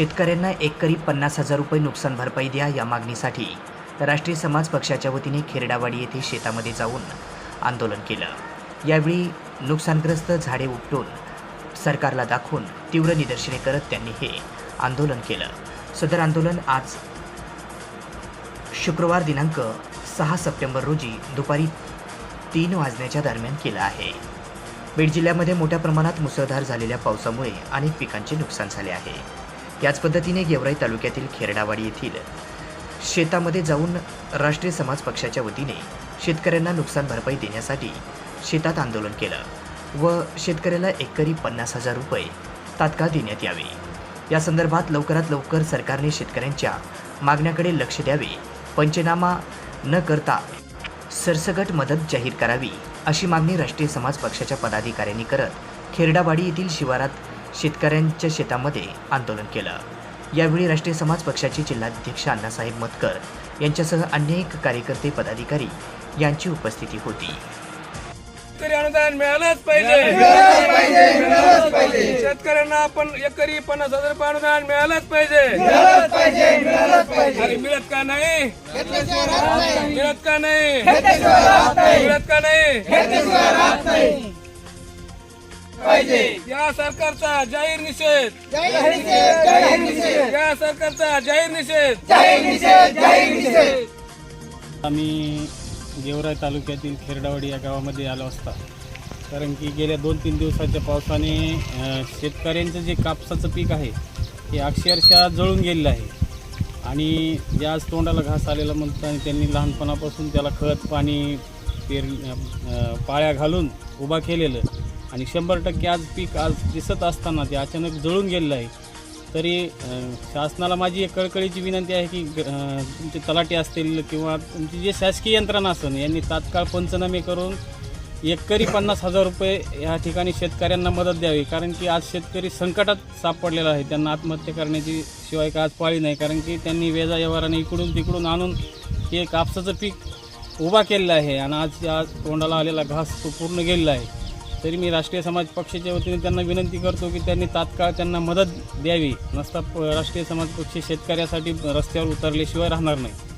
शेतकऱ्यांना एकरी पन्नास हजार रुपये नुकसान भरपाई द्या या मागणीसाठी राष्ट्रीय समाज पक्षाच्या वतीने खेरडावाडी येथे शेतामध्ये जाऊन आंदोलन केलं. यावेळी नुकसानग्रस्त झाडे उपटून सरकारला दाखवून तीव्र निदर्शने करत त्यांनी हे आंदोलन केलं. सदर आंदोलन आज शुक्रवार दिनांक सहा सप्टेंबर रोजी दुपारी तीन वाजण्याच्या दरम्यान केलं आहे. बीड जिल्ह्यामध्ये मोठ्या प्रमाणात मुसळधार झालेल्या पावसामुळे अनेक पिकांचे नुकसान झाले आहे. याच पद्धतीने गेवराई तालुक्यातील खेरडावाडी येथील शेतामध्ये जाऊन राष्ट्रीय समाज पक्षाच्या वतीने शेतकऱ्यांना नुकसान भरपाई देण्यासाठी शेतात आंदोलन केलं व शेतकऱ्याला एकरी पन्नास हजार रुपये तात्काळ देण्यात यावे. या संदर्भात लवकरात लवकर सरकारने शेतकऱ्यांच्या मागण्याकडे लक्ष द्यावे पंचनामा न करता सरसकट मदत जाहीर करावी अशी मागणी राष्ट्रीय समाज पक्षाच्या पदाधिकाऱ्यांनी करत खेरडावाडी येथील शिवारात शेतकऱ्यांच्या शेतामध्ये आंदोलन केलं. यावेळी राष्ट्रीय समाज पक्षाचे जिल्हाध्यक्ष अण्णासाहेब मतकर यांच्यासह अनेक कार्यकर्ते पदाधिकारी यांची उपस्थिती होती. शेतकरी अनुदान मिळालंच पाहिजे. शेतकऱ्यांना आपण एकरी पन्नास हजार रुपये अनुदान मिळालंच पाहिजे. मिळत का नाही? मिळत का नाही? मिळत का नाही. या सरकारचा जाहीर निषेध. या सरकारचा जाहीर निषेध. आम्ही गेवराई तालुक्यातील खेरडावाडी या गावामध्ये आलो असता. कारण की गेल्या दोन तीन दिवसाच्या पावसाने शेतकऱ्यांचं जे कापसाचं पीक आहे ते अक्षरशः जळून गेलेलं आहे. आणि जे आज तोंडाला घास आलेला म्हणतो आणि त्यांनी लहानपणापासून त्याला खत पाणी पेर पाळ्या घालून उभा केलेलं. आणि शंभर टक्के आज पीक आज दिसत असताना ते अचानक जळून गेलेलं आहे. तरी शासनाला माझी एक कळकळीची विनंती आहे की ग- तुमचे तलाटे असतील किंवा तुमची जे शासकीय यंत्रणा असेल यांनी तात्काळ पंचनामे करून एकरी पन्नास हजार रुपये या ठिकाणी शेतकऱ्यांना मदत द्यावी. कारण की आज शेतकरी संकटात सापडलेला आहे. त्यांना आत्महत्या करण्याची शिवाय का आज पाळी नाही. कारण की त्यांनी वेजा व्यवहाराने इकडून तिकडून आणून हे कापसाचं पीक उभा केलेलं आहे. आणि आज आज तोंडाला आलेला घास तो पूर्ण गेलेला आहे. तरी मी राष्ट्रीय समाज पक्षाच्या वतीने त्यांना विनंती करतो की त्यांनी तात्काळ त्यांना मदत द्यावी. नसता प- राष्ट्रीय समाज पक्ष शेतकऱ्यासाठी रस्त्यावर उतरल्याशिवाय राहणार नाही.